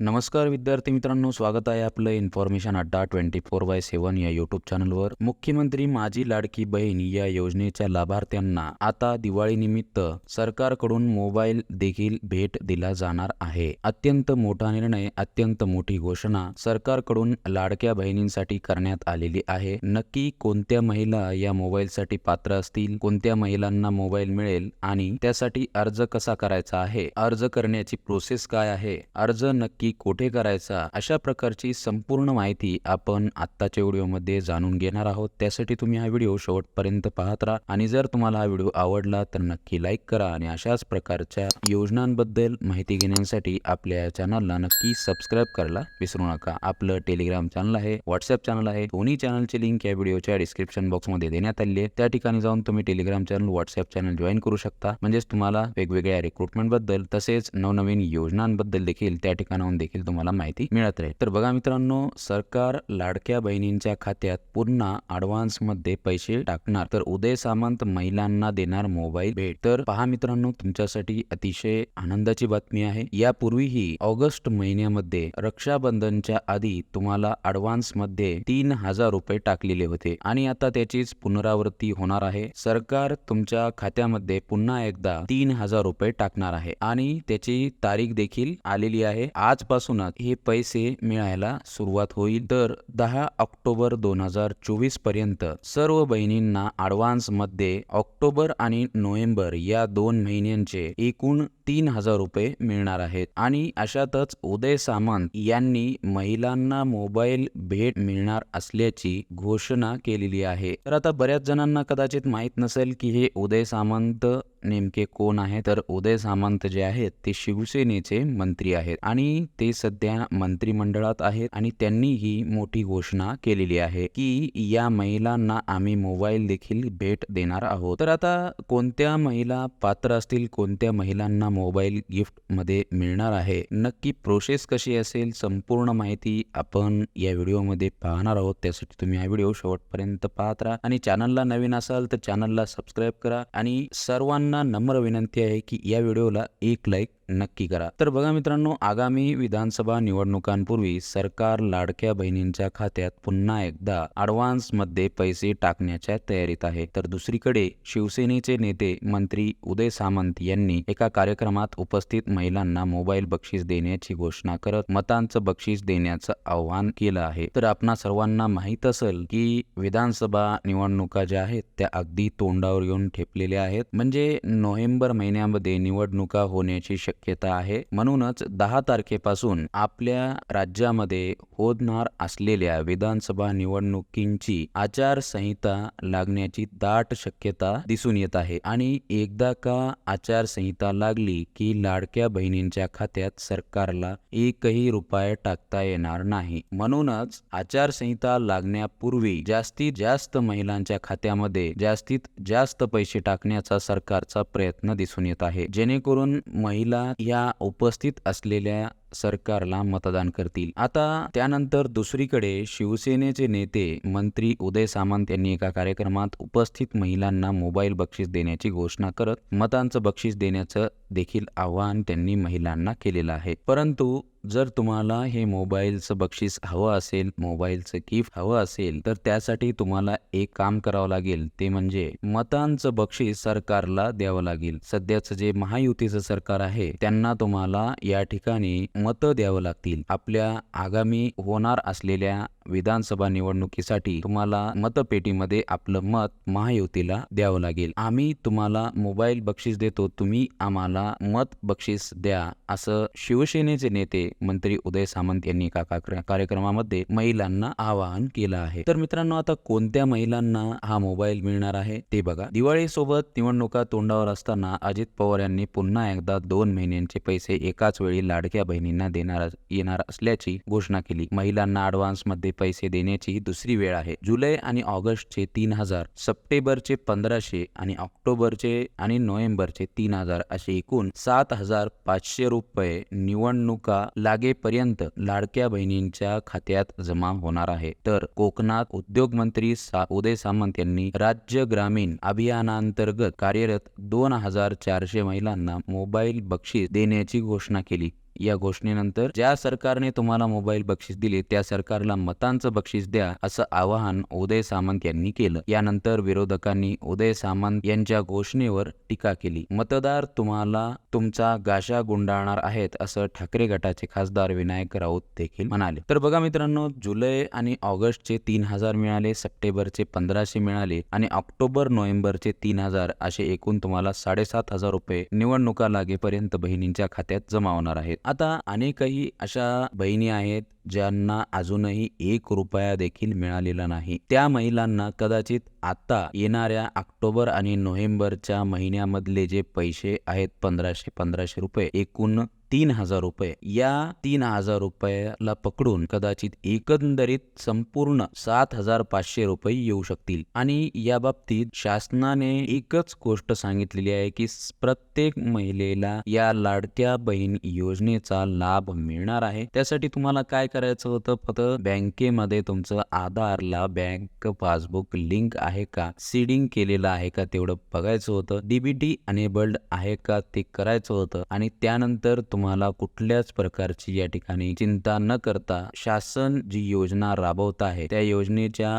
नमस्कार विद्यार्थी मित्रांनो स्वागत आहे आपलं इन्फॉर्मेशन अड्डा ट्वेंटी फोर बाय सेवन या युट्यूब चॅनलवर मुख्यमंत्री माझी लाडकी बहीण या योजनेच्या लाभार्थ्यांना आता दिवाळीनिमित्त सरकारकडून मोबाईल देखील भेट दिला जाणार आहे. अत्यंत मोठा निर्णय अत्यंत मोठी घोषणा सरकारकडून लाडक्या बहिणींसाठी करण्यात आलेली आहे. नक्की कोणत्या महिला या मोबाईलसाठी पात्र असतील कोणत्या महिलांना मोबाईल मिळेल आणि त्यासाठी अर्ज कसा करायचा आहे अर्ज करण्याची प्रोसेस काय आहे अर्ज नक्की कोठे करायचा अशा प्रकारची संपूर्ण माहिती आपण आत्ताच्या व्हिडिओमध्ये जाणून घेणार आहोत. त्यासाठी तुम्ही हा व्हिडिओ शेवटपर्यंत पाहत राहा आणि जर तुम्हाला हा व्हिडिओ आवडला तर नक्की लाईक करा आणि अशाच प्रकारच्या योजनांबद्दल माहिती घेण्यासाठी आपल्या या चॅनलला नक्की सबस्क्राईब करायला विसरू नका. आपलं टेलिग्राम चॅनल आहे व्हॉट्सअप चॅनल आहे. दोन्ही चॅनलची लिंक या व्हिडिओच्या डिस्क्रिप्शन बॉक्समध्ये देण्यात आली आहे. त्या ठिकाणी जाऊन तुम्ही Telegram channel WhatsApp channel join करू शकता. म्हणजेच तुम्हाला वेगवेगळ्या रिक्रुटमेंटबद्दल तसेच नवनवीन योजनांबद्दल देखील त्या ठिकाणाहून देखील तुम्हाला माहिती मिळत राहील. तर बघा मित्रांनो सरकार लाडक्या बहिणींच्या खात्यात पुन्हा ऍडव्हान्समध्ये पैसे टाकणार. तर उदय सामंत महिलांना देणार मोबाईल भेट. तर पहा मित्रांनो तुमच्यासाठी अतिशय आनंदाची बातमी आहे. यापूर्वीही ऑगस्ट महिन्यामध्ये रक्षाबंधनच्या आधी तुम्हाला ऍडव्हान्समध्ये तीन हजार रुपये टाकलेले होते आणि आता त्याचीच पुनरावृत्ती होणार आहे. सरकार तुमच्या खात्यामध्ये पुन्हा एकदा तीन हजार रुपये टाकणार आहे आणि त्याची तारीख देखील आलेली आहे. आज आजपासूनच हे पैसे मिळायला सुरुवात होईल. तर दहा ऑक्टोबर दोन हजार चोवीसपर्यंत सर्व बहिणींना ऍडव्हान्समध्ये ऑक्टोबर आणि नोव्हेंबर या दोन महिन्यांचे एकूण तीन हजार रुपये मिळणार आहेत. आणि अशातच उदय सामंत यांनी महिलांना मोबाईल भेट मिळणार असल्याची घोषणा केलेली आहे. तर आता बऱ्याच जणांना कदाचित माहीत नसेल की हे उदय सामंत नेमके कोण आहे तर उदय सामंत जे आहेत ते शिवसेनेचे मंत्री आहेत. आणि ते सध्या मंत्रिमंडळात आहेत आणि त्यांनी ही मोठी घोषणा केलेली आहे की या महिलांना आम्ही मोबाईल देखील भेट देणार आहोत. तर आता कोणत्या महिला पात्र असतील कोणत्या महिलांना मोबाईल गिफ्टमध्ये मिळणार आहे नक्की प्रोसेस कशी असेल संपूर्ण माहिती आपण या व्हिडिओमध्ये पाहणार आहोत. त्यासाठी तुम्ही हा व्हिडिओ शेवटपर्यंत पाहत राहा आणि चॅनलला नवीन असाल तर चॅनलला सबस्क्राईब करा आणि सर्वांना नम्र विनंती आहे की या व्हिडिओला एक लाईक नक्की करा. तर बघा मित्रांनो आगामी विधानसभा निवडणुकांपूर्वी सरकार लाडक्या बहिणींच्या खात्यात पुन्हा एकदा ऍडव्हान्समध्ये पैसे टाकण्याच्या तयारीत आहे. तर दुसरीकडे शिवसेनेचे नेते मंत्री उदय सामंत यांनी एका कार्यक्रमात उपस्थित महिलांना मोबाईल बक्षीस देण्याची घोषणा करत मतांचं बक्षीस देण्याचं आवाहन केलं आहे. तर आपणा सर्वांना माहीत असेल की विधानसभा निवडणुका ज्या आहेत त्या अगदी तोंडावर येऊन ठेपलेल्या आहेत. म्हणजे नोव्हेंबर महिन्यामध्ये निवडणुका होण्याची शक्यता आहे. म्हणूनच दहा तारखेपासून आपल्या राज्यामध्ये होणार असलेल्या विधानसभा निवडणुकींची आचारसंहिता लागण्याची दाट शक्यता दिसून येत आहे. आणि एकदा का आचारसंहिता लागली की लाडक्या बहिणींच्या खात्यात सरकारला एकही रुपये टाकता येणार नाही. म्हणूनच आचारसंहिता लागण्यापूर्वी जास्तीत जास्त महिलांच्या खात्यामध्ये जास्तीत जास्त पैसे टाकण्याचा सरकारचा प्रयत्न दिसून येत आहे. जेणेकरून महिला या उपस्थित असलेल्या सरकारला मतदान करतील. आता त्यानंतर दुसरीकडे शिवसेनेचे नेते मंत्री उदय सामंत यांनी एका कार्यक्रमात उपस्थित महिलांना मोबाईल बक्षीस देण्याची घोषणा करत मतांचं बक्षीस देण्याचं देखील आवाहन त्यांनी महिलांना केलेलं आहे. परंतु जर तुम्हाला हे मोबाईलचं बक्षीस हवं असेल मोबाईलचं गिफ्ट हवं असेल तर त्यासाठी तुम्हाला एक काम करावं लागेल. ते म्हणजे मतांचं बक्षीस सरकारला द्यावं लागेल. सध्याचं जे महायुतीचं सरकार आहे त्यांना तुम्हाला या ठिकाणी मतं द्यावं लागतील. आपल्या आगामी होणार असलेल्या विधानसभा निवडणुकीसाठी तुम्हाला मतपेटीमध्ये आपलं मत महायुतीला द्यावं लागेल. आम्ही तुम्हाला मोबाईल बक्षीस देतो तुम्ही आम्हाला मत बक्षीस द्या असं शिवसेनेचे नेते मंत्री उदय सामंत यांनी एका कार्यक्रमामध्ये महिलांना आवाहन केलं आहे. तर मित्रांनो आता कोणत्या महिलांना हा मोबाईल मिळणार आहे ते बघा. दिवाळीसोबत निवडणुका तोंडावर असताना अजित पवार यांनी पुन्हा एकदा दोन महिन्यांचे पैसे एकाच वेळी लाडक्या बहिणी बहिणींना देणार येणार असल्याची घोषणा केली. महिलांना ऍडव्हान्समध्ये पैसे देण्याची ही दुसरी वेळ आहे. जुलै आणि ऑगस्टचे तीन हजार सप्टेंबरचे पंधराशे आणि ऑक्टोबरचे आणि नोव्हेंबरचे तीन हजार असे एकूण सात हजार पाचशे रुपये निवडणुका लागेपर्यंत लाडक्या बहिणींच्या खात्यात जमा होणार आहे. तर कोकणात उद्योग मंत्री सा उदय सामंत यांनी राज्य ग्रामीण अभियानांतर्गत कार्यरत दोन हजार चारशे महिलांना मोबाईल बक्षीस देण्याची घोषणा केली. या घोषणेनंतर ज्या सरकारने तुम्हाला मोबाईल बक्षीस दिले त्या सरकारला मतांचं बक्षीस द्या असं आवाहन उदय सामंत यांनी केलं. यानंतर विरोधकांनी उदय सामंत यांच्या घोषणेवर टीका केली. मतदार तुम्हाला तुमचा गाशा गुंडाळणार आहेत असं ठाकरे गटाचे खासदार विनायक राऊत देखील म्हणाले. तर बघा मित्रांनो जुलै आणि ऑगस्टचे तीन हजार मिळाले सप्टेंबरचे पंधराशे मिळाले आणि ऑक्टोबर नोव्हेंबरचे तीन हजार असे एकूण तुम्हाला साडेसात हजार रुपये निवडणुका लागेपर्यंत बहिणींच्या खात्यात जमा होणार आहेत. आता अनेकही अशा बहिणी आहेत ज्यांना अजूनही एक रुपया देखील मिळालेला नाही. त्या महिलांना कदाचित आता येणाऱ्या ऑक्टोबर आणि नोव्हेंबरच्या महिन्यामधले जे पैसे आहेत पंधराशे पंधराशे रुपये एकूण तीन हजार रुपये. या तीन हजार रुपयाला पकडून कदाचित एकंदरीत संपूर्ण सात हजार पाचशे रुपये येऊ शकतील. आणि या बाबतीत शासनाने एकच गोष्ट सांगितलेली आहे की प्रत्येक महिलेला या लाडक्या बहीण योजनेचा लाभ मिळणार आहे. त्यासाठी तुम्हाला काय करायचं होतं? फक्त बँकेमध्ये तुमचं आधारला बँक पासबुक लिंक आहे का? सीडिंग केलेलं आहे का? तेवढं बघायचं होतं. डीबीटी अनेबल्ड आहे का? ते करायचं होतं. आणि त्यानंतर तुम्हाला कुठल्याच प्रकारची या ठिकाणी चिंता न करता शासन जी योजना राबवत आहे त्या योजनेच्या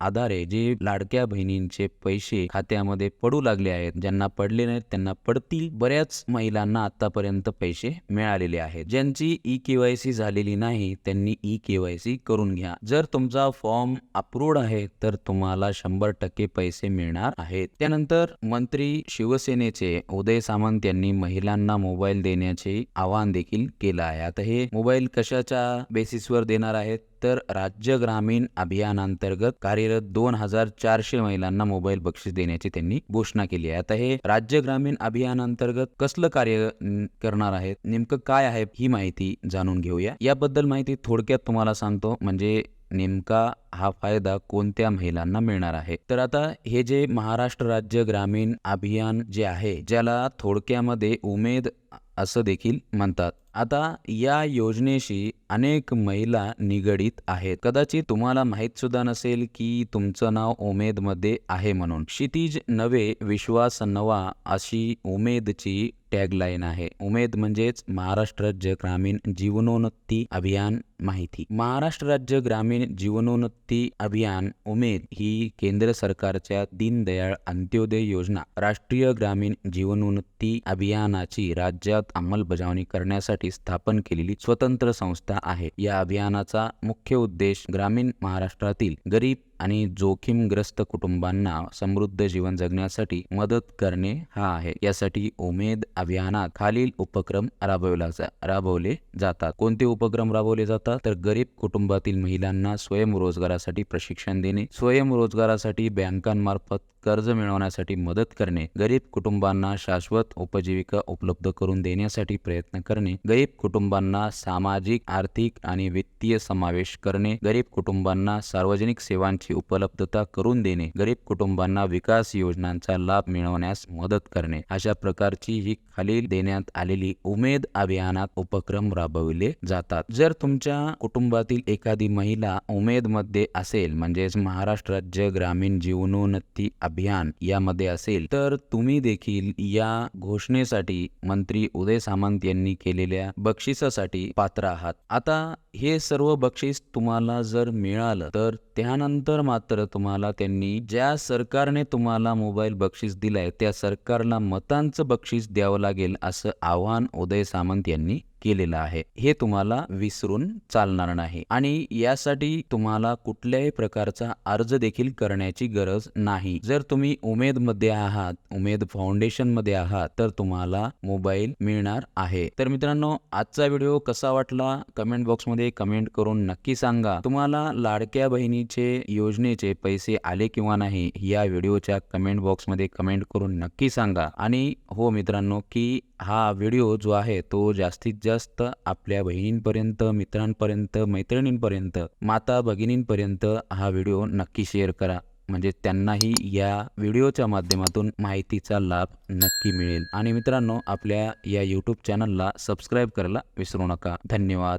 आधारे जे लाडक्या बहिणींचे पैसे खात्यामध्ये पडू लागले आहेत ज्यांना पडले नाहीत त्यांना पडतील. बऱ्याच महिलांना आतापर्यंत पैसे मिळालेले आहेत. ज्यांची ई केवायसी झालेली नाही त्यांनी ई केवायसी करून घ्या. जर तुमचा फॉर्म अप्रूव्ड आहे तर तुम्हाला शंभर टक्के पैसे मिळणार आहेत. त्यानंतर मंत्री शिवसेनेचे उदय सामंत यांनी महिलांना मोबाईल देण्याचे आवाहन देखील केलं आहे. आता हे मोबाईल कशाच्या बेसिसवर देणार आहेत? तर राज्य ग्रामीण अभियानांतर्गत कार्यरत दोन हजार चारशे महिलांना मोबाईल बक्षीस देण्याची त्यांनी घोषणा केली आहे. आता हे राज्य ग्रामीण अभियानांतर्गत कसलं कार्य करणार आहेत नेमकं काय आहे ही माहिती जाणून घेऊया. याबद्दल माहिती थोडक्यात तुम्हाला सांगतो म्हणजे नेमका हा फायदा कोणत्या महिलांना मिळणार आहे? तर आता हे जे महाराष्ट्र राज्य ग्रामीण अभियान जे आहे ज्याला थोडक्यामध्ये उमेद असं देखील म्हणतात. आता या योजनेशी अनेक महिला निगडीत आहेत. कदाचित तुम्हाला माहीत सुद्धा नसेल की तुमचं नाव उमेदमध्ये आहे म्हणून. क्षितिज नवे विश्वास नवा अशी उमेदची टॅगलाईन आहे. उमेद म्हणजेच महाराष्ट्र राज्य ग्रामीण जीवनोन्नती अभियान माहिती. महाराष्ट्र राज्य ग्रामीण जीवनोन्नती अभियान उमेद ही केंद्र सरकारच्या दीनदयाळ अंत्योदय योजना राष्ट्रीय ग्रामीण जीवनोन्नती अभियानाची राज्यात अंमलबजावणी करण्यासाठी स्थापन केलेली स्वतंत्र संस्था आहे. या अभियानाचा मुख्य उद्देश ग्रामीण महाराष्ट्रातील गरीब आणि जोखीमग्रस्त कुटुंबांना समृद्ध जीवन जगण्यासाठी मदत करणे हा आहे. यासाठी उमेद अभियानात खालील उपक्रम राबवला जा राबवले जातात. कोणते उपक्रम राबवले जातात? तर गरीब कुटुंबातील महिलांना स्वयंरोजगारासाठी प्रशिक्षण देणे स्वयंरोजगारासाठी बँकांमार्फत कर्ज मिळवण्यासाठी मदत करणे गरीब कुटुंबांना शाश्वत उपजीविका उपलब्ध करून देण्यासाठी प्रयत्न करणे गरीब कुटुंबांना सामाजिक आर्थिक आणि वित्तीय समावेश करणे गरीब कुटुंबांना सार्वजनिक सेवांची उपलब्धता करून देणे गरीब कुटुंबांना विकास योजनांचा लाभ मिळवण्यास मदत करणे अशा प्रकारची ही खालील देण्यात आलेली उमेद अभियानात उपक्रम राबविले जातात. जर तुमच्या कुटुंबातील एखादी महिला उमेदमध्ये असेल म्हणजेच महाराष्ट्र राज्य ग्रामीण जीवनोन्नती अभियान यामध्ये असेल तर तुम्ही देखील या घोषणेसाठी मंत्री उदय सामंत यांनी केलेल्या बक्षिसासाठी पात्र आहात. आता हे सर्व बक्षीस तुम्हाला जर मिळालं तर त्यानंतर मात्र तुम्हाला त्यांनी ज्या सरकारने तुम्हाला मोबाईल बक्षीस दिलाय त्या सरकारला मतांचं बक्षीस द्यावं लागेल असं आवाहन उदय सामंत यांनी केलेलं आहे. हे तुम्हाला विसरून चालणार नाही. आणि यासाठी तुम्हाला कुठल्याही प्रकारचा अर्ज देखील करण्याची गरज नाही. जर तुम्ही उमेदमध्ये आहात उमेद फाउंडेशनमध्ये आहात तर तुम्हाला मोबाईल मिळणार आहे. तर मित्रांनो आजचा व्हिडिओ कसा वाटला? कमेंट बॉक्समध्ये कमेंट करून नक्की सांगा. तुम्हाला लाडक्या बहिणीचे योजनेचे पैसे आले किंवा नाही या व्हिडिओच्या कमेंट बॉक्समध्ये कमेंट करून नक्की सांगा. आणि हो मित्रांनो की हा व्हिडिओ जो आहे तो जास्तीत जास्त आपल्या बहिणींपर्यंत मित्रांपर्यंत मैत्रिणींपर्यंत माता भगिनींपर्यंत हा व्हिडिओ नक्की शेअर करा. म्हणजे त्यांनाही या व्हिडिओच्या माध्यमातून माहितीचा लाभ नक्की मिळेल. आणि मित्रांनो आपल्या या यूट्यूब चॅनलला सबस्क्राईब करायला विसरू नका. धन्यवाद.